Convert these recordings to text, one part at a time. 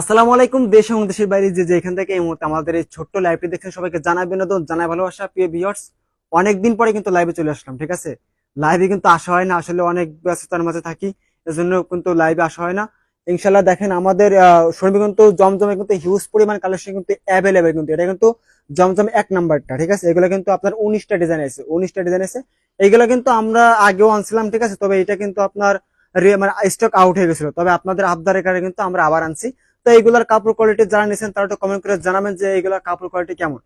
আসসালামু আলাইকুম, দেশ এবং দেশের বাইরে যে যেখান থেকে এই মুহূর্তে আমাদের এই ছোট্ট লাইভটি দেখছেন, সবাইকে জানাই বিনোদন, জানাই ভালোবাসা। প্রিয় ভিউয়ার্স অনেকদিন পরে কিন্তু লাইভে চলে আসলাম, ঠিক আছে? লাইভে কিন্তু আসা হয় না, আসলে অনেক ব্যস্ততার মাঝে থাকি, এজন্য কিন্তু লাইভে আসা হয় না। ইনশাল্লাহ দেখেন, আমাদের শরীরে কিন্তু জমজমে কিন্তু হিউজ পরিমাণ কালেকশন কিন্তু অ্যাভেলেবেল কিন্তু, এটা কিন্তু জমজম এক নাম্বারটা ঠিক আছে? এগুলো কিন্তু আপনার উনিশটা ডিজাইন আছে, উনিশটা ডিজাইন আছে। এইগুলো কিন্তু আমরা আগেও আনছিলাম, ঠিক আছে? তবে এটা কিন্তু আপনার মানে স্টক আউট হয়ে গেছিল, তবে আপনাদের আবদারের কারণে কিন্তু আমরা আবার আনছি। তো এইগুলার কাপড় কোয়ালিটি যারা নিয়েছেন তারা একটু কমেন্ট করে জানাবেন যে এইগুলার কাপড় কোয়ালিটি কেমন।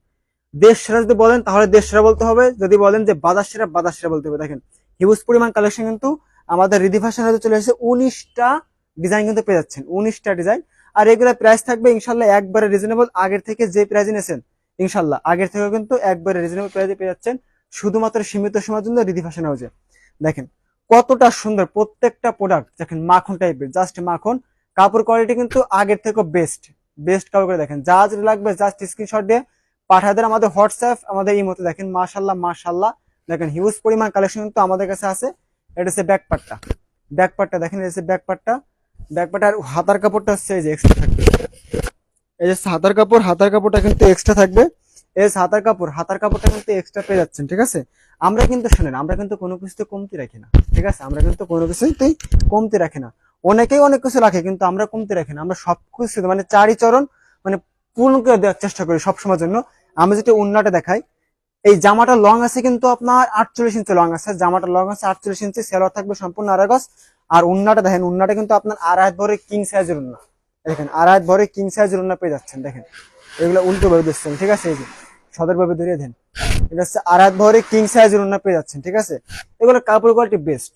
দেশ সেরা যদি বলেন, তাহলে দেশ সেরা বলতে হবে। যদি বলেন যে বাজার সেরা বাজার সেরা বলতে হবে। দেখেন, হিউজ পরিমাণ কালেকশন কিন্তু আমাদের রিদি ফ্যাশন হাতে চলে এসেছে। উনিশটা ডিজাইন কিন্তু পেয়ে যাচ্ছেন, উনিশটা ডিজাইন আর এগুলা প্রাইস থাকবে ইনশাল্লাহ একবারে রিজনেবল আগের থেকে যে প্রাইস নিয়েছেন ইনশাল্লাহ আগের থেকে কিন্তু একবারে রিজনেবল প্রাইসে পেয়ে যাচ্ছেন। শুধুমাত্র সীমিত সময়ের জন্য রিদি ফ্যাশন হাউসে দেখেন, কতটা সুন্দর প্রত্যেকটা প্রোডাক্ট দেখেন, মাখন টাইপের জাস্ট মাখন। কাপড় কোয়ালিটি কিন্তু আগের থেকে বেস্ট বেস্ট কাপড় করে দেখেন। যা যেটা লাগবে জাস্ট স্ক্রিনশট দিয়ে পাঠায় দেন আমাদের হোয়াটসঅ্যাপ আমাদের এই মতো দেখেন মাশাল্লাহ মাশাল্লাহ দেখেন হিউজ পরিমাণ কালেকশন কিন্তু আমাদের কাছে আছে। এটা হচ্ছে ব্যাক পার্টটা ব্যাক পার্টটা দেখেন, এটা হচ্ছে ব্যাক পার্টটা ব্যাক পার্ট আর হাতার কাপড়টা হচ্ছে এই যে এক্সট্রা থাকবে। এই যে হাতার কাপড়, হাতার কাপড়টা কিন্তু এক্সট্রা থাকবে। এই হাতার কাপড়, হাতার কাপড়টা কিন্তু এক্সট্রা পেয়ে যাচ্ছেন, ঠিক আছে? আমরা কিন্তু শুনেন, আমরা কিন্তু কোনো কিছুতে কমতি রাখি না, ঠিক আছে? আমরা কিন্তু কোনো কিছুতেই কমতি রাখি না। অনেকেই অনেক কিছু রাখে, কিন্তু আমরা কমতি রাখি না। আমরা সব কিছু মানে চারি চরণ মানে পূর্ণ করে দেওয়ার চেষ্টা করি সবসময়ের জন্য। আমি যেটা উন্নাটা দেখাই, এই জামাটা লং আছে কিন্তু আপনার আটচল্লিশ ইঞ্চি লং আছে। জামাটা লং আছে আটচল্লিশ ইঞ্চি, সেলোয়ার থাকবে সম্পূর্ণ আড়াগস আর উন্নাটা দেখেন উন্নাটা কিন্তু আপনার আড়াই ভরে কিং সাইজের উন্না দেখেন, আড়াই ভরে কিং সাইজের উন্না পেয়ে যাচ্ছেন, দেখেন। এগুলো উল্টো ভাবে দিচ্ছেন, ঠিক আছে? এই যে, সদর ভাবে ধরিয়ে দেন। এটা হচ্ছে আড়াই ভরে কিং সাইজের উন্না পেয়ে যাচ্ছেন, ঠিক আছে? এগুলো কাপড় কোয়ালিটি বেস্ট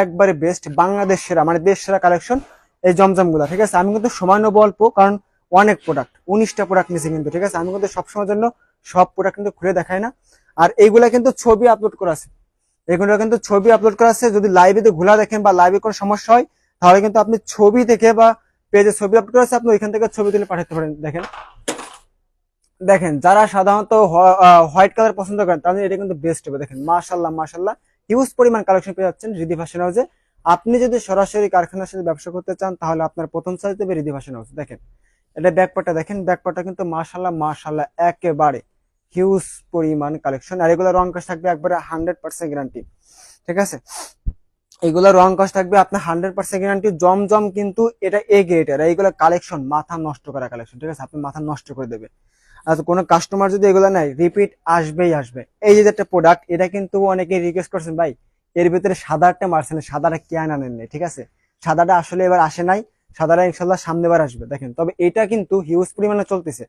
একবারে বেস্ট বাংলাদেশ সেরা মানে দেশ সেরা কালেকশন এই জমজমগুলা ঠিক আছে? আমি কিন্তু সময় নেব অল্প, কারণ অনেক প্রোডাক্ট উনিশটা প্রোডাক্ট নিয়েছি কিন্তু, ঠিক আছে? আমি কিন্তু সবসময়ের জন্য সব প্রোডাক্ট কিন্তু খুলে দেখাই না। আর এইগুলা কিন্তু ছবি আপলোড করা আছে। এগুলো কিন্তু ছবি আপলোড করা আছে, যদি লাইভে তো ঘোলা দেখেন বা লাইভে কোনো সমস্যা হয়, তাহলে কিন্তু আপনি ছবি থেকে বা পেজে ছবি আপলোড করা আছে, আপনি ওইখান থেকে ছবি তুলে পাঠাতে পারেন, দেখেন। দেখেন, যারা সাধারণত হোয়াইট কালার পছন্দ করেন তাহলে এটা কিন্তু বেস্ট হবে, দেখেন। মাশাল্লাহ মাশাল্লাহ। হিউজ পরিমাণ কালেকশন পেয়ে যাচ্ছেন রিদি ফ্যাশন হাউসে আপনি যদি সরাসরি কারখানার সাথে ব্যবসা করতে চান, তাহলে আপনার প্রথম সাইজ দেবে রিদি ফ্যাশন হাউস দেখেন, এটা ব্যাকপাটা দেখেন ব্যাকপাটা কিন্তু মাশাল্লাহ মাশাল্লাহ একেবারে হিউজ পরিমাণ কালেকশন আর এগুলো রং কাজ থাকবে একবারে হান্ড্রেড পার্সেন্ট গ্যারান্টি ঠিক আছে? এগুলো রং কাজ থাকবে আপনার হান্ড্রেড পার্সেন্ট গ্যারান্টি জমজম কিন্তু এটা এ গ্রেডের এইগুলো কালেকশন মাথা নষ্ট করা কালেকশন ঠিক আছে? আপনি মাথা নষ্ট করে দেবে আর কোনো কাস্টমার যদি এগুলো নেয় রিপিট আসবেই আসবে। এই যে একটা প্রোডাক্ট এটা কিন্তু অনেকে রিকোয়েস্ট করছেন, ভাই, এর ভিতরে সাদাটা মারছেন সাদাটা কেন আনেন নাই? ঠিক আছে? সাদাটা আসলে এবার আসে নাই, সাদাটা ইনশাল্লাহ সামনে বার আসবে, দেখেন। তবে এটা কিন্তু হিউজ পরিমাণে চলতেছে।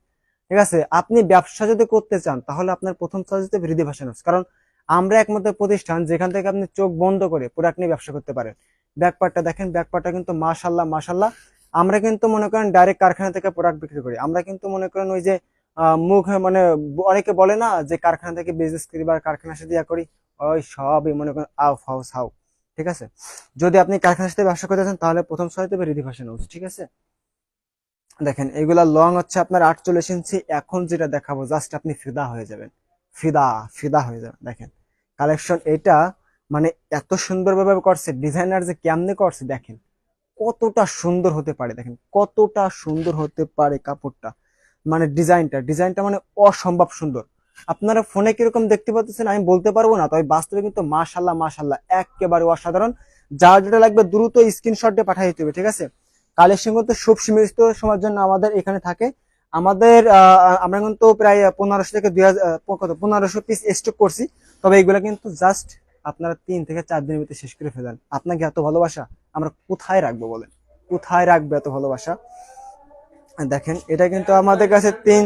ঠিক আছে? আপনি ব্যবসা যদি করতে চান, তাহলে আপনার প্রথম চয়েস দিতে হৃদয় ভাষা কারণ আমরা একমাত্র প্রতিষ্ঠান যেখান থেকে আপনি চোখ বন্ধ করে প্রোডাক্ট নিয়ে ব্যবসা করতে পারেন। ব্যাকপার্টটা দেখেন ব্যাকপার্টটা কিন্তু মাশাল্লাহ মাশাল্লাহ আমরা কিন্তু মনে করেন ডাইরেক্ট কারখানা থেকে প্রোডাক্ট বিক্রি করি। আমরা কিন্তু মনে করেন ওই যে মুখ মানে অনেকে বলে না যে কারখানা থেকে বিজনেস করি বা কারখানার সাথে ইয়া করি, ওই সবই মনে করেন আউ ফাউ সাউ, ঠিক আছে? যদি আপনি কারখানার সাথে ব্যবসা করতে চান, তাহলে প্রথম ছয় দেবে রিদি ফ্যাশন হাউস ঠিক আছে? দেখেন, এগুলা লং হচ্ছে আপনার আটচল্লিশ ইঞ্চি, এখন যেটা দেখাবো জাস্ট আপনি ফিদা হয়ে যাবেন, ফিদা ফিদা হয়ে যাবেন, দেখেন। কালেকশন এটা মানে এত সুন্দরভাবে করছে ডিজাইনার যে কেমনে করছে, দেখেন, কতটা সুন্দর হতে পারে, দেখেন, কতটা সুন্দর হতে পারে কাপড়টা। মানে ডিজাইনটা ডিজাইনটা মানে অসম্ভব সুন্দর। আপনারা ফোনে কীরকম দেখতে পাচ্ছেন আমি বলতে পারব না, তবে বাস্তবে কিন্তু মাশাল্লাহ মাশাল্লাহ একেবারে অসাধারণ। যার যেটা লাগবে দ্রুত স্ক্রিনশট পাঠিয়ে দিতে হবে, ঠিক আছে? কালেকশন কিন্তু খুব সীমিত সময়ের জন্য আমাদের এখানে থাকে। আমাদের আমরা কিন্তু প্রায় পনেরোশো থেকে দুই হাজার পনেরোশো পিস স্টক করছি। তবে এগুলো কিন্তু জাস্ট আপনারা তিন থেকে চার দিনের ভিতরে শেষ করে ফেলেন আপনাকে এত ভালোবাসা আমরা কোথায় রাখব বলেন? কোথায় রাখবে এত ভালোবাসা? দেখেন, এটা কিন্তু আমাদের কাছে তিন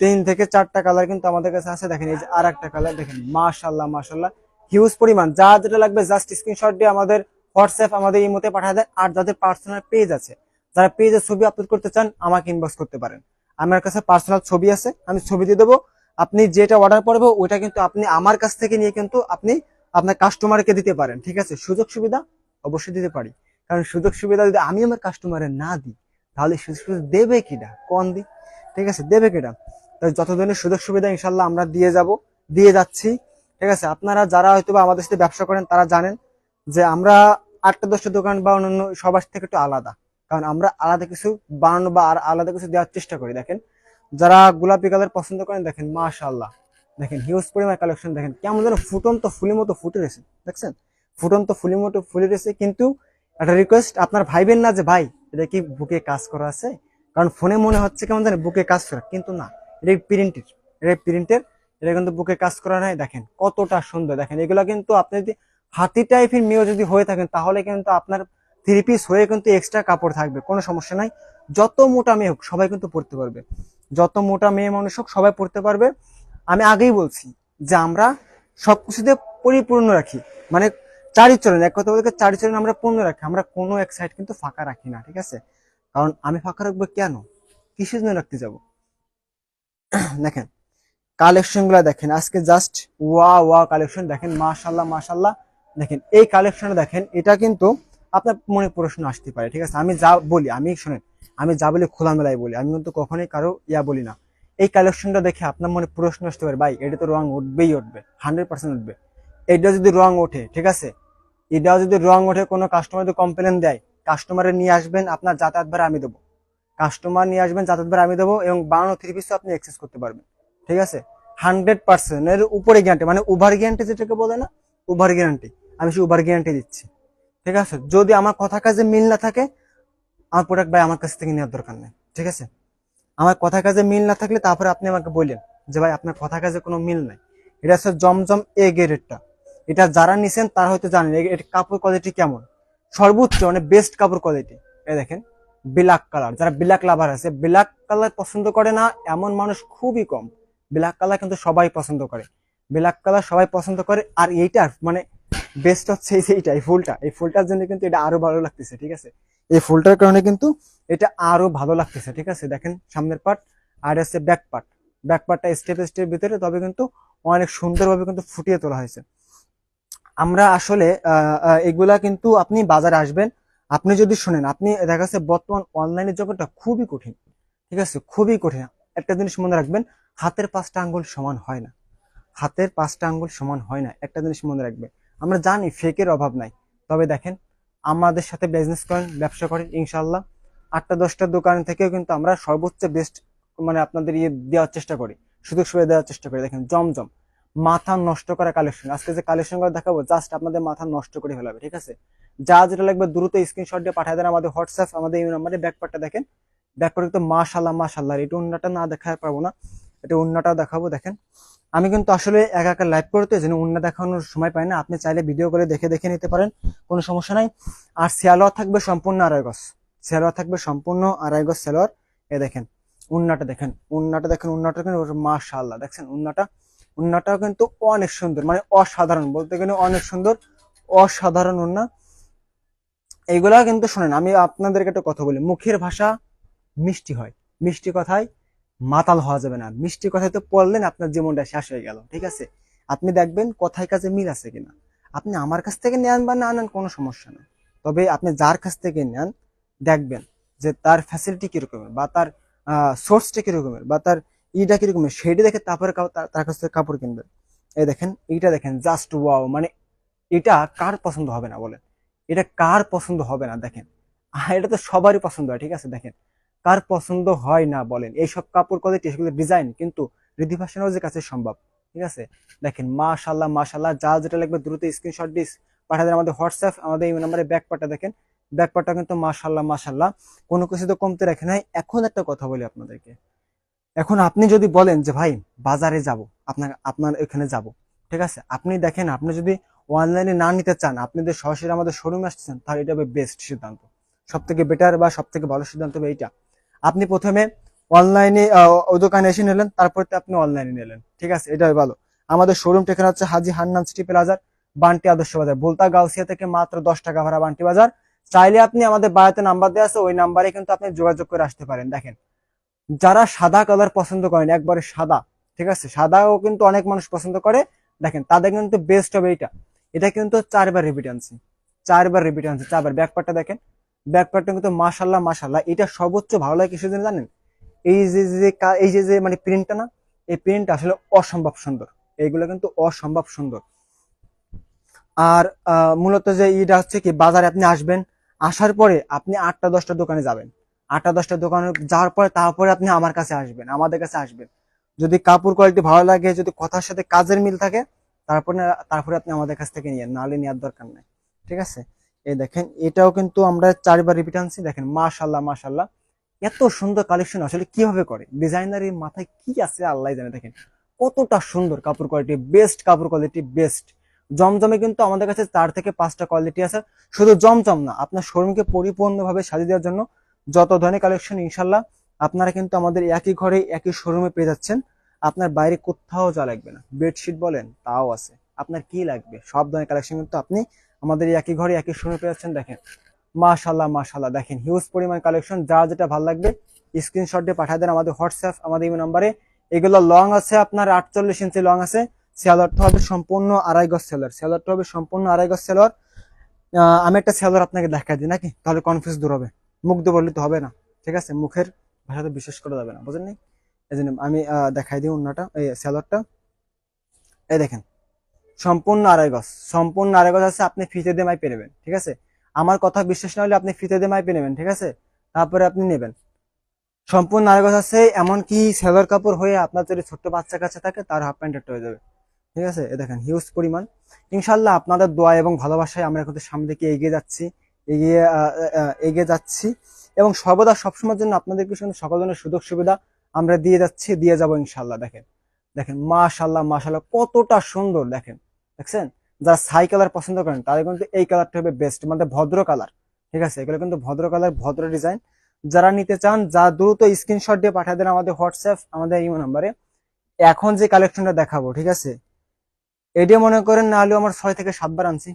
তিন থেকে চারটা কালার কিন্তু আমাদের কাছে আছে। দেখেন, এই যে আর একটা কালার দেখেন মাশাল্লাহ মাশাল্লাহ হিউজ পরিমাণ। যা যেটা লাগবে জাস্ট স্ক্রিনশট দিয়ে আমাদের হোয়াটসঅ্যাপ আমাদের এই মতে পাঠিয়ে দেয় আর যাদের পার্সোনাল পেজ আছে, যারা পেজে ছবি আপলোড করতে চান, আমাকে ইনবক্স করতে পারেন। আমার কাছে পার্সোনাল ছবি আছে, আমি ছবি দিয়ে দেবো। আপনি যেটা অর্ডার করব, ওইটা কিন্তু আপনি আমার কাছ থেকে নিয়ে কিন্তু আপনি আপনার কাস্টমারকে দিতে পারেন, ঠিক আছে? সুযোগ সুবিধা অবশ্যই দিতে পারি। কারণ সুযোগ সুবিধা যদি আমি আমার কাস্টমারে না দিই তাহলে সুযোগ সুবিধা দেবে কিনা? কোন দি ঠিক আছে, দেবে কিনা? তাই যত ধরনের সুযোগ সুবিধা ইনশাল্লাহ আমরা দিয়ে যাব, দিয়ে যাচ্ছি। ঠিক আছে, আপনারা যারা হয়তো বা আমাদের সাথে ব্যবসা করেন, তারা জানেন যে আমরা আটটা দশটা দোকান বা অন্যান্য সবার থেকে একটু আলাদা। কারণ আমরা আলাদা কিছু বানানো বা আর আলাদা কিছু দেওয়ার চেষ্টা করি। দেখেন, যারা গোলাপি কালার পছন্দ করেন, দেখেন, মাশাআল্লাহ। দেখেন হিউজ পরিমাণ কালেকশন দেখেন, কেমন যেন ফুটন্ত ফুলের মতো ফুটে রয়েছে। দেখছেন? ফুটন্ত ফুলের মতো ফুলে রয়েছে, কিন্তু একটা রিকোয়েস্ট আপনার ভাইবেন না যে, ভাই এটা কি বুকে কাজ করা আছে? কারণ ফোনে মনে হচ্ছে কেমন জানেন বুকে কাজ করা, কিন্তু না, এটা প্রিন্টের এটা প্রিন্টের এটা কিন্তু বুকে কাজ করা নাই, দেখেন কতটা সুন্দর, দেখেন এগুলো কিন্তু আপনি যদি হাতি টাইপের মেয়েও যদি হয়ে থাকেন, তাহলে কিন্তু আপনার থ্রি পিস হয়ে কিন্তু এক্সট্রা কাপড় থাকবে, কোনো সমস্যা নাই। যত মোটা মেয়ে হোক, সবাই কিন্তু পড়তে পারবে। যত মোটা মেয়ে মানুষ হোক, সবাই পড়তে পারবে। আমি আগেই বলছি যে আমরা সবকিছুতে পরিপূর্ণ রাখি। মানে চারিচরণ, এক কথা বলতে চারিচরণ আমরা পূর্ণ রাখি, আমরা কোনো এক সাইড কিন্তু ফাঁকা রাখি না, ঠিক আছে? কারণ আমি ফাঁকা রাখব কেন? কিসের জন্য রাখতে যাব? দেখেন কালেকশনগুলা দেখেন, আজকে জাস্ট ওয়া ওয়া কালেকশন দেখেন মাশাল্লাহ মাশাল্লাহ দেখেন, এই কালেকশনটা দেখেন, এটা কিন্তু আপনার মনে প্রশ্ন আসতে পারে, ঠিক আছে? আমি যা বলি, আমি শুনেন, আমি যা বলি খোলামেলায় বলি, আমি কিন্তু কখনোই কারও ইয়া বলি না। এই কালেকশনটা দেখে আপনার মনে প্রশ্ন আসতে পারে, ভাই, এটা তো রং উঠবেই উঠবে হান্ড্রেড পার্সেন্ট উঠবে। এটা যদি রং ওঠে, ঠিক আছে? এটা যদি রং ওঠে, কোনো কাস্টমার যদি কমপ্লেন দেয় কাস্টমারে নিয়ে আসবেন আপনার যাতায়াত ভাড়া আমি দেবো। কাস্টমার নিয়ে আসবেন, যাতায়াত ভাড়া আমি দেবো এবং বানানো থ্রি পিসও আপনি এক্সেস করতে পারবেন, ঠিক আছে? হান্ড্রেড পার্সেন্ট এর উপরে গ্যারান্টি মানে ওভার গ্যারান্টি যেটাকে বলে না ওভার গ্যারান্টি আমি সে ওভার গ্যারান্টি দিচ্ছি, ঠিক আছে? যদি আমার কথা কাজে মিল না থাকে, আমার প্রোডাক্ট ভাই আমার কাছ থেকে নেওয়ার দরকার নেই, ঠিক আছে? আমার কথা কাজে মিল না থাকলে তারপরে আপনি আমাকে বললেন যে, ভাই, আপনার কথা কাজে কোনো মিল নাই। এটা হচ্ছে জমজম এ গ্রেডেরটা এটা যারা নিছেন তারা হয়তো জানেন এ- এর কাপড় কোয়ালিটি কেমন। সর্বোচ্চ মানে বেস্ট কাপড় কোয়ালিটি এই দেখেন ব্ল্যাক কালার যারা ব্ল্যাক লাভার আছে ব্ল্যাক কালার পছন্দ করে না, এমন মানুষ খুবই কম। ব্ল্যাক কালার কিন্তু সবাই পছন্দ করে। ব্ল্যাক কালার সবাই পছন্দ করে, আর এইটার মানে বেস্ট হচ্ছে এইটা, এই ফুলটা। এই ফুলটার জন্য কিন্তু এটা আরও ভালো লাগতেছে, ঠিক আছে? এই ফুলটার কারণে কিন্তু এটা আরও ভালো লাগতেছে, ঠিক আছে? দেখেন, সামনের পার্ট আর হচ্ছে ব্যাক পার্ট ব্যাক পার্টটা স্টেপ স্টেপ ভিতরে, তবে কিন্তু অনেক সুন্দরভাবে কিন্তু ফুটিয়ে তোলা হয়েছে। আমরা আসলে এগুলা কিন্তু আপনি বাজারে আসবেন। আপনি যদি শুনেন, আপনি দেখা যাচ্ছে বর্তমান অনলাইনের জগৎটা খুবই কঠিন। ঠিক আছে? খুবই কঠিন। একটা জিনিস মনে রাখবেন, হাতের পাঁচটা আঙ্গুল সমান হয় না। হাতের পাঁচটা আঙ্গুল সমান হয় না। একটা জিনিস মনে রাখবেন, আমরা জানি ফেকের অভাব নাই। তবে দেখেন, আমাদের সাথে বিজনেস করেন, ব্যবসা করেন ইনশাল্লাহ আটটা, দশটা দোকান থেকেও কিন্তু আমরা সর্বোচ্চ বেস্ট মানে আপনাদের ইয়ে দেওয়ার চেষ্টা করি। সুযোগ সুবিধা দেওয়ার চেষ্টা করি। দেখেন, জমজম। মাথা নষ্ট করা কালেকশন আজকে যে কালেকশনগুলো দেখাবো জাস্ট আপনাদের মাথা নষ্ট করে ফেলাবে, ঠিক আছে? যা যেটা লাগবে দ্রুত স্ক্রিনশট দিয়ে পাঠিয়ে দেন আমাদের হোয়াটসঅ্যাপ আমাদের এই নাম্বারে ব্যাকপার্টটা দেখেন। ব্যাকপার্ট তো মাশাল্লাহ মাশাল্লাহ এটা উন্নাটা না দেখা পারব না। এটা উন্নাটাও দেখাবো, দেখেন। আমি কিন্তু আসলে একা একা লাইভ করতে যেন উন্না দেখানোর সময় পাই না। আপনি চাইলে ভিডিও করে দেখে দেখে নিতে পারেন, কোনো সমস্যা নাই। আর সেলোয়ার থাকবে সম্পূর্ণ আড়াই গজ। থাকবে সম্পূর্ণ আড়াই গজ সেলোয়ার এ দেখেন, উন্নাটা দেখেন উন্নাটা দেখেন, উন্নাটা কিন্তু মাশাল্লাহ, দেখছেন? উন্নাটা উন্নাটাও কিন্তু অনেক সুন্দর মানে অসাধারণ, বলতে গেলে অনেক সুন্দর, অসাধারণ উন্না। এইগুলা কিন্তু শোনেন, আমি আপনাদেরকে একটা কথা বলি, মুখের ভাষা মিষ্টি হয়, মিষ্টি কথায় মাতাল হওয়া যাবে না, মিষ্টি কথায় তো পড়লেন আপনার জীবনটা শেষ হয়ে গেল, ঠিক আছে? আপনি দেখবেন কথায় কাজে মিল আছে কিনা, আপনি আমার কাছ থেকে নেন বা না নেন কোনো সমস্যা নেই তবে আপনি যার কাছ থেকে নেন, দেখবেন যে তার ফ্যাসিলিটি কিরকমের বা তার সোর্সটা কিরকমের বা তার ইটা কিরকমের সেটা দেখে তারপরে তার- কাছ থেকে কাপড় কিনবে। এই দেখেন, এইটা দেখেন জাস্ট ওয়াও মানে এটা কার পছন্দ হবে না বলেন? এটা কার পছন্দ হবে না দেখেন? এটা তো সবারই পছন্দ হয়, ঠিক আছে? দেখেন, কার পছন্দ হয় না বলেন? এইসব কাপড় কোয়ালিটি সেগুলো ডিজাইন কিন্তু রিদি ফ্যাশনের যে কাছে সম্ভব, ঠিক আছে? দেখেন মাশাল্লাহ মাশাল্লাহ যা যেটা লাগবে দ্রুত স্ক্রিনশট দিস, পাঠিয়ে দেন আমাদের হোয়াটসঅ্যাপ আমাদের এই নাম্বারে ব্যাক পাটা দেখেন। ব্যাক পাটা কিন্তু মাশাল্লাহ মাশাল্লাহ কোনো কিছু তো কমতে রাখে নাই। এখন একটা কথা বলি আপনাদেরকে। এখন আপনি যদি বলেন যে, ভাই, বাজারে যাব, আপনার আপনার এখানে যাব। ঠিক আছে? আপনি দেখেন, আপনি যদি অনলাইনে না নিতে চান, আপনি যদি সরাসরি আমাদের শোরুমে আসতেছেন, তাহলে এটা হবে বেস্ট সিদ্ধান্ত। সব থেকে বেটার বা সব থেকে ভালো সিদ্ধান্ত হবে এইটা। আপনি প্রথমে অনলাইনে দোকানে এসে নিলেন, তারপর আপনি অনলাইনে নিলেন। ঠিক আছে? এটাই ভালো। আমাদের শোরুম ঠিকানা হচ্ছে হাজি হান্নান সিটি প্লাজার বান্টি আদর্শ বাজার। বলতা গাউসিয়া থেকে মাত্র দশ টাকা ভাড়া বান্টি বাজার। চাইলে আপনি আমাদের বাড়িতে নাম্বার দেওয়া আছে, ওই নাম্বারে কিন্তু আপনি যোগাযোগ করে আসতে পারেন। দেখেন যারা সাদা কালার পছন্দ করেন একবারে সাদা, ঠিক আছে? সাদাও কিন্তু অনেক মানুষ পছন্দ করে। দেখেন, তাদের কিন্তু বেস্ট হবে এটা এটা কিন্তু চারবার রিপিটেন্সি চারবার রিপিটেন্সি চারবার। ব্যাকপার্টটা দেখেন ব্যাকপার্টটা কিন্তু মাশাল্লাহ মাশাল্লাহ এটা সর্বোচ্চ ভালো লাগে কিছু দিন জানেন? এই যে যে এই যে যে মানে প্রিন্টটা না, এই প্রিন্টটা আসলে অসম্ভব সুন্দর। এইগুলো কিন্তু অসম্ভব সুন্দর। আর মূলত যে ইটা হচ্ছে কি, বাজারে আপনি আসবেন, আসার পরে আপনি আটটা, দশটা দোকানে যাবেন। আটটা দশটা দোকানে যাওয়ার পরে তারপরে আপনি আমার কাছে আসবেন, আমাদের কাছে আসবেন। যদি কাপড় কোয়ালিটি ভালো লাগে, যদি কথার সাথে কাজের মিল থাকে, তারপরে তারপরে আপনি আমাদের কাছ থেকে নিয়েন নাহলে নেওয়ার দরকার নাই। ঠিক আছে? এই দেখেন, এটাও কিন্তু আমরা চারবার রিপিট আনছি, দেখেন মাশাল্লাহ মাশাল্লাহ এত সুন্দর কালেকশন আসলে কীভাবে করে? ডিজাইনারের মাথায় কি আছে আল্লাহ জানে। দেখেন, কতটা সুন্দর কাপড় কোয়ালিটি বেস্ট কাপড় কোয়ালিটি বেস্ট জমজমে কিন্তু আমাদের কাছে চার থেকে পাঁচটা কোয়ালিটি আছে। শুধু জমজম না, আপনার শোরুমকে পরিপূর্ণভাবে সাজিয়ে দেওয়ার জন্য যত ধরনের কালেকশন ইনশাল্লাহ আপনারা কিন্তু আমাদের একই ঘরে, একই শোরুমে পেয়ে যাচ্ছেন। আপনার বাইরে কোথাও যা লাগবে না। বেডশিট বলেন, তাও আছে। আপনার কি লাগবে? সব ধরনের কালেকশন কিন্তু আপনি আমাদের একই ঘরে, একই শোরুমে পেয়ে যাচ্ছেন, দেখেন। মাশাল্লাহ মাশাল্লাহ দেখেন হিউজ পরিমাণ কালেকশন যা যেটা ভালো লাগবে স্ক্রিনশট দিয়ে পাঠিয়ে দেন আমাদের হোয়াটসঅ্যাপ আমাদের ইমেল নাম্বারে এগুলো লং আছে আপনার আটচল্লিশ ইঞ্চি লং আছে। সেলারটা হবে সম্পূর্ণ আড়াই গজ সেলার সেলারটা হবে সম্পূর্ণ আড়াই গজ সেলার আমি একটা সেলার আপনাকে দেখা দিই, নাকি? তাহলে কনফিউজ দূর হবে। দিয়ে বললে তো হবে না। ঠিক আছে? মুখের ভাষাতে বিশ্বাস করা যাবে না। বুঝলেন এই জন্য আমি দেখাই দিই অন্যটা এই সেলারটা এই দেখেন, সম্পূর্ণ আড়াই গজ। সম্পূর্ণ আড়াই গজ আছে, আপনি ফিতে দিয়ে মাই পেয়ে নেবেন। ঠিক আছে? আমার কথা বিশ্বাস না হলে আপনি ফিতে দিয়ে মাই পেয়ে নেবেন। ঠিক আছে? তারপরে আপনি নেবেন। সম্পূর্ণ আড়াই গজ আছে, এমনকি সেলার কাপড় হয়ে আপনার যদি ছোট্ট বাচ্চা কাছে থাকে, তার হাফ প্যান্ট হয়ে যাবে। ঠিক আছে? এ দেখেন হিউজ পরিমাণ। ইনশাল্লাহ আপনাদের দোয়া এবং ভালোবাসায় আমরা কিন্তু সামনে দিকে এগিয়ে যাচ্ছি। এগিয়ে এগিয়ে যাচ্ছি। এবং সর্বদা সবসময়ের জন্য আপনাদেরকে শুধু সকল ধরনের সুযোগ সুবিধা আমরা দিয়ে যাচ্ছি, দিয়ে যাব ইনশাল্লাহ দেখেন দেখেন মাশাল্লাহ মাশাল্লাহ কতটা সুন্দর, দেখেন, দেখছেন? যারা সাই কালার পছন্দ করেন, তাদের কিন্তু এই কালারটা হবে বেস্ট মানে ভদ্র কালার, ঠিক আছে? এগুলো কিন্তু ভদ্র কালার, ভদ্র ডিজাইন যারা নিতে চান, যা দ্রুত স্ক্রিনশট দিয়ে পাঠিয়ে দেন আমাদের হোয়াটসঅ্যাপ আমাদের ইমো নাম্বারে এখন যে কালেকশনটা দেখাবো, ঠিক আছে? এটা মনে করেন না হলেও আমার ছয় থেকে সাতবার আনছি,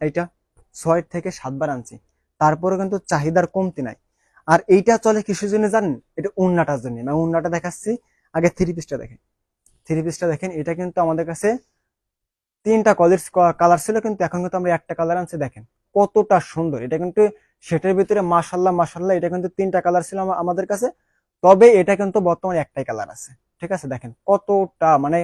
এইটা। ছয় থেকে সাতবার আনছি। তারপরে কিন্তু চাহিদার কমতি নাই। আর এইটা চলে কিসের জন্য জানেন? এটা উন্নাটার জন্য। আমি উন্নাটা দেখাচ্ছি। আগে থ্রি পিসটা দেখেন। থ্রি পিসটা দেখেন। এটা কিন্তু আমাদের কাছে তিনটা কলের কালার ছিল কিন্তু এখন কিন্তু আমরা একটা কালার আনছি, দেখেন। কতটা সুন্দর। এটা কিন্তু সেটার ভিতরে মাশাল্লাহ মাশাল্লাহ, এটা কিন্তু তিনটা কালার ছিল আমাদের কাছে। তবে এটা কিন্তু বর্তমানে একটাই কালার আছে। ঠিক আছে? দেখেন কতটা মানে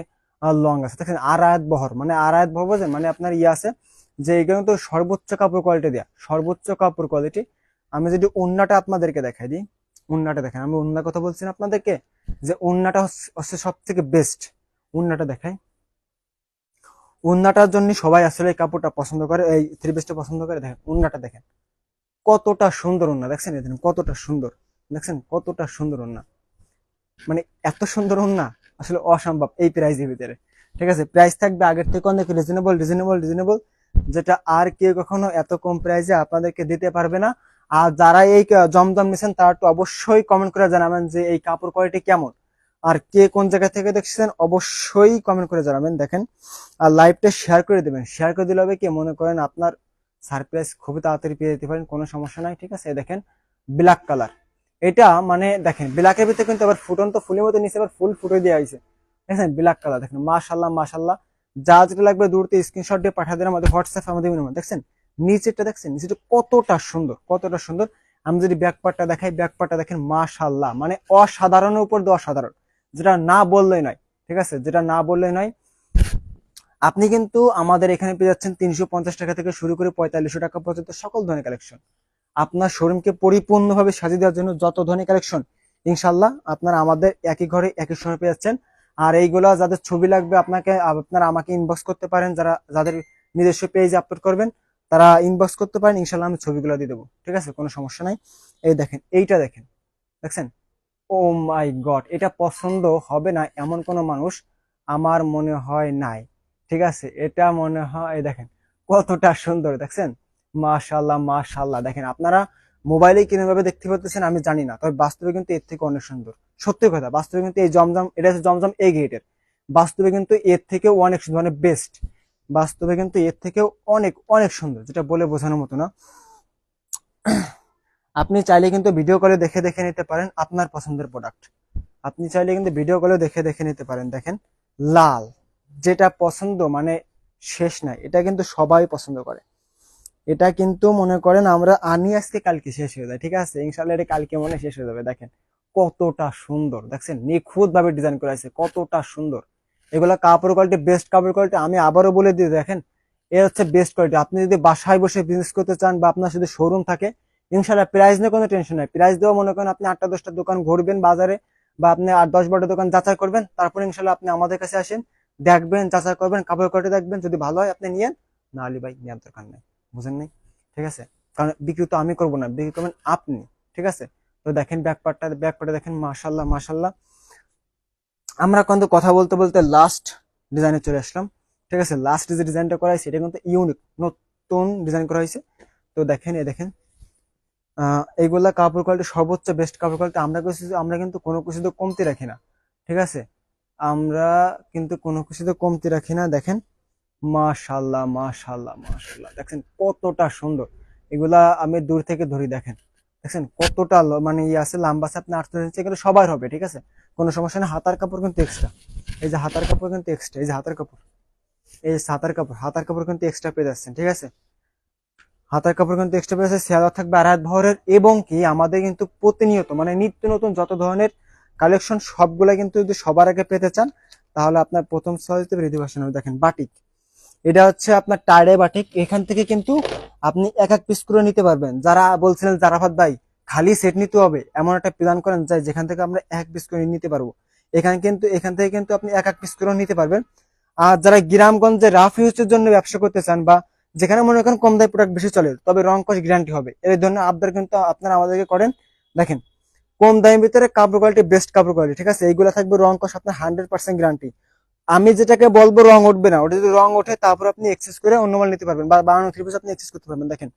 লং আছে। দেখেন আড়ায়াত বহর মানে আড়ায়াত বহর বোঝেন মানে আপনার ইয়ে আছে যে এগুলো কিন্তু সর্বোচ্চ কাপড় কোয়ালিটি দেয়া। সর্বোচ্চ কাপড় কোয়ালিটি আমি যদি উন্নাটা আপনাদেরকে দেখাই দিই উন্নাটা দেখেন, আমি উন্নার কথা বলছি না আপনাদেরকে, যে উন্নাটা হচ্ছে- সব থেকে বেস্ট উন্নাটা দেখাই। উন্নাটার জন্য সবাই আসলে এই কাপড়টা পছন্দ করে, এই থ্রি পিসটা পছন্দ করে। দেখেন উন্নাটা দেখেন, কতটা সুন্দর উন্না দেখছেন, এই দেখেন, কতটা সুন্দর। দেখছেন, কতটা সুন্দর উন্না মানে এত সুন্দর উন্না আসলে অসম্ভব এই প্রাইজের ভিতরে। ঠিক আছে? প্রাইস থাকবে আগের থেকে অনেক রিজনেবল রিজনেবল রিজনেবল যেটা আর কেউ কখনো এত কম প্রাইসে আপনাদেরকে দিতে পারবে না। আর যারা এই জমজম নিছেন, তারা তো অবশ্যই কমেন্ট করে জানাবেন যে এই কাপড় কোয়ালিটি কেমন। আর কে কোন জায়গা থেকে দেখছেন, অবশ্যই কমেন্ট করে জানাবেন। দেখেন, আর লাইভটা শেয়ার করে দেবেন। শেয়ার করে দিলে হবে কি? মনে করেন আপনার সারপ্রাইজ খুবই তাড়াতাড়ি পেয়ে যেতে পারেন, কোনো সমস্যা নাই। ঠিক আছে? দেখেন ব্ল্যাক কালার এটা মানে দেখেন, ব্ল্যাকের ভিতরে কিন্তু আবার ফুটন তো ফুলের মতো, নিচে আবার ফুল ফুটে দেওয়া হয়েছে। দেখেন, ব্ল্যাক কালার, দেখেন, মাশাল্লাহ মাশাল্লাহ। যা যেটা লাগবে দূরতে স্ক্রিনশট দিয়ে পাঠিয়ে দেন আমাদের হোয়াটসঅ্যাপ আমাদের number। দেখছেন? নিচেরটা দেখছেন? নিচেটা কতটা সুন্দর কতটা সুন্দর। আমি যদি ব্যাক পার্টটা দেখাই ব্যাক পার্টটা দেখেন, মাশাল্লাহ মানে অসাধারণের উপর দিয়ে অসাধারণ। যেটা না বললেই নয়, ঠিক আছে? যেটা না বললেই নয়, আপনি কিন্তু আমাদের এখানে পেয়ে যাচ্ছেন তিনশো পঞ্চাশ টাকা থেকে শুরু করে পঁয়তাল্লিশশো টাকা পর্যন্ত সকল ধরনের কালেকশন আপনার শোরুমকে পরিপূর্ণভাবে সাজিয়ে দেওয়ার জন্য যত ধরনের কালেকশন ইনশাল্লাহ আপনারা আমাদের একই ঘরে একই সময় পেয়ে যাচ্ছেন আর এইগুলো যাদের ছবি লাগবে, আপনাকে, আপনারা আমাকে ইনবক্স করতে পারেন, যারা, যাদের নিজস্ব পেজে আপলোড করবেন, তারা ইনবক্স করতে পারেন ইনশাল্লাহ আমি ছবিগুলো দিয়ে দেবো। ঠিক আছে? কোনো সমস্যা নাই। এই দেখেন, এইটা দেখেন, দেখছেন? ও মাই গড এটা পছন্দ হবে না এমন কোনো মানুষ আমার মনে হয় নাই। ঠিক আছে? এটা মনে হয় দেখেন, কতটা সুন্দর, দেখছেন? মাশাল্লাহ মাশাল্লাহ দেখেন, আপনারা মোবাইলে কীভাবে দেখতে পাচ্ছেন আমি জানি না, তবে বাস্তবে কিন্তু এর থেকে অনেক সুন্দর। সত্যি কথা, বাস্তবে কিন্তু এই জমজম, এটা হচ্ছে জমজম এই গেটের বাস্তবে কিন্তু এর থেকে অনেক সুন্দর মানে বেস্ট বাস্তবে কিন্তু এর থেকেও অনেক অনেক সুন্দর, যেটা বলে বোঝানোর মতো না। আপনি চাইলে কিন্তু ভিডিও কলে দেখে দেখে নিতে পারেন আপনার পছন্দের প্রোডাক্ট আপনি চাইলে কিন্তু ভিডিও কলে দেখে দেখে নিতে পারেন। দেখেন, লাল, যেটা পছন্দ মানে শেষ নাই, এটা কিন্তু সবাই পছন্দ করে। এটা কিন্তু মনে করেন আমরা আনি আজকে, কালকে শেষ হয়ে যায়, ঠিক আছে? ইনশাল্লাহ এটা কালকে মনে শেষ হয়ে যাবে, দেখেন। কতটা সুন্দর, দেখছেন? নিখুঁত ভাবে ডিজাইন করা আছে কতটা সুন্দর। এগুলা কাপড় কোয়ালিটি বেস্ট কাপড় কোয়ালিটি আমি আবারও বলে দিই, দেখেন, এ হচ্ছে বেস্ট কোয়ালিটি আপনি যদি বাসায় বসে বিজনেস করতে চান বা আপনার শুধু শোরুম থাকে ইনশাল্লাহ প্রাইস নিয়ে কোনো টেনশন নাই। প্রাইস দেওয়া মনে করেন আপনি আটটা, দশটা দোকান ঘুরবেন বাজারে বা আপনি আট, দশ, বারোটা দোকান যাচাই করবেন, তারপর ইনশাল্লাহ আপনি আমাদের কাছে আসেন, দেখবেন, যাচাই করবেন কাপড় কোয়ালিটি দেখবেন, যদি ভালো হয় আপনি নিয়েন, না ভাই নেওয়ার দরকার নেই। বুঝেন নাই? ঠিক আছে? কারণ বিক্রি তো আমি করব না, বিক্রি করবেন আপনি, ঠিক আছে? তো দেখেন ব্যাক পার্টটা ব্যাক পার্টে দেখেন মাশাল্লাহ মাশাল্লাহ। আমরা কিন্তু কথা বলতে বলতে লাস্ট ডিজাইনে চলে আসলাম, ঠিক আছে? লাস্ট যে ডিজাইনটা করা হয়েছে, এটা কিন্তু ইউনিক নতুন ডিজাইন করা হয়েছে। তো দেখেন এ দেখেন এইগুলা কাপড় কোয়ালিটি সর্বোচ্চ বেস্ট কাপড় কোয়ালিটি আমরা কিছু আমরা কিন্তু কোনো কিছুতে কমতি রাখি না, ঠিক আছে? আমরা কিন্তু কোনো কিছুতে কমতি রাখি না, দেখেন। মাশাল্লাহ মাশাল্লাহ মাশাল্লাহ। দেখেন কতটা সুন্দর। এগুলা আমি দূর থেকে ধরি, দেখেন। দেখছেন কতটা মানে ইয়ে আছে, লাম্বা আছে আপনি আটশো ইঞ্চি এগুলো সবার হবে, ঠিক আছে? কোনো সমস্যা নেই। হাতার কাপড় কিন্তু এক্সট্রা এই যে হাতার কাপড় কিন্তু এক্সট্রা এই যে হাতার কাপড়। এই হাতার কাপড়। হাতার কাপড় কিন্তু এক্সট্রা পেয়ে যাচ্ছেন, ঠিক আছে? হাতার কাপড় কিন্তু এক্সট্রা পেয়ে যাচ্ছে সেলা থাকবে আড়াই ভরের এবং কি আমাদের কিন্তু প্রতিনিয়ত মানে নিত্য নতুন যত ধরনের কালেকশন সবগুলা কিন্তু যদি সবার আগে পেতে চান, তাহলে আপনার প্রথম সহজ রেডি ভার্সন হবে। দেখেন বাটিক। এটা হচ্ছে আপনার টাইডে বাটিক এখান থেকে কিন্তু আপনি এক এক পিস করে নিতে পারবেন। যারা বলছিলেন জারাফাত ভাই, খালি সেট নিতে হবে, এমন একটা প্ল্যান করেন যাই যেখান থেকে আমরা এক পিস করে নিতে পারব। এখানে কিন্তু, এখান থেকে কিন্তু আপনি এক এক পিস করে নিতে পারবেন। আর যারা গ্রামগঞ্জে রাফ ইউজের জন্য ব্যবসা করতে চান বা যেখানে মনে করেন কম দামি প্রোডাক্ট বেশি চলে, তবে রং কস গ্যারান্টি হবে। এই ধরনের আবদার কিন্তু, আপনারা আমাদেরকে করেন, দেখেন, কম দামের ভিতরে কাপড় কোয়ালিটি বেস্ট কাপড় কোয়ালিটি ঠিক আছে? এইগুলো থাকবে রং কস আপনার হান্ড্রেড পার্সেন্ট গ্যারান্টি আমি যেটাকে বলব রং উঠবে না। ওটা যদি রং ওঠে, তারপর আপনি এক্সেস করে অন্য মাল নিতে পারবেন। বা বানানো থ্রি আপনি এক্সেস করতে পারবেন। দেখেন,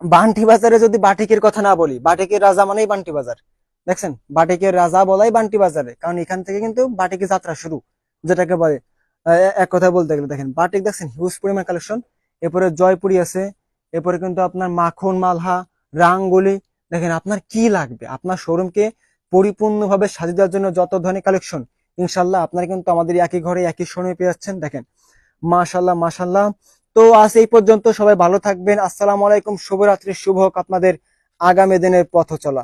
বান্টি বাজারে যদি বাটিকের কথা না বলি, বাটিকের রাজা মানেই বান্টি বাজার। দেখছেন? বাটিকের রাজা বলাই বান্টি বাজারে। কারণ এখান থেকে কিন্তু বাটিকের যাত্রা শুরু, যেটাকে বলে এক কথায় বলতে গেলে দেখেন, বাটিক দেখছেন? হিউজ পরিমাণ কালেকশন এরপরে জয়পুরি আছে, এরপরে কিন্তু আপনার মাখন, মালহা, রাঙ্গুলি। দেখেন, আপনার কি লাগবে? আপনার শোরুমকে পরিপূর্ণভাবে সাজিয়ে দেওয়ার জন্য যত ধরনের কালেকশন ইনশাল্লাহ আপনারা কিন্তু আমাদের একই ঘরে একই সময় পেয়ে যাচ্ছেন। দেখেন মাশাল্লাহ মাশাল্লাহ তো আজ এই পর্যন্ত সবাই ভালো থাকবেন। আসসালামু আলাইকুম। শুভরাত্রি। শুভ হোক আপনাদের আগামী দিনের পথ চলা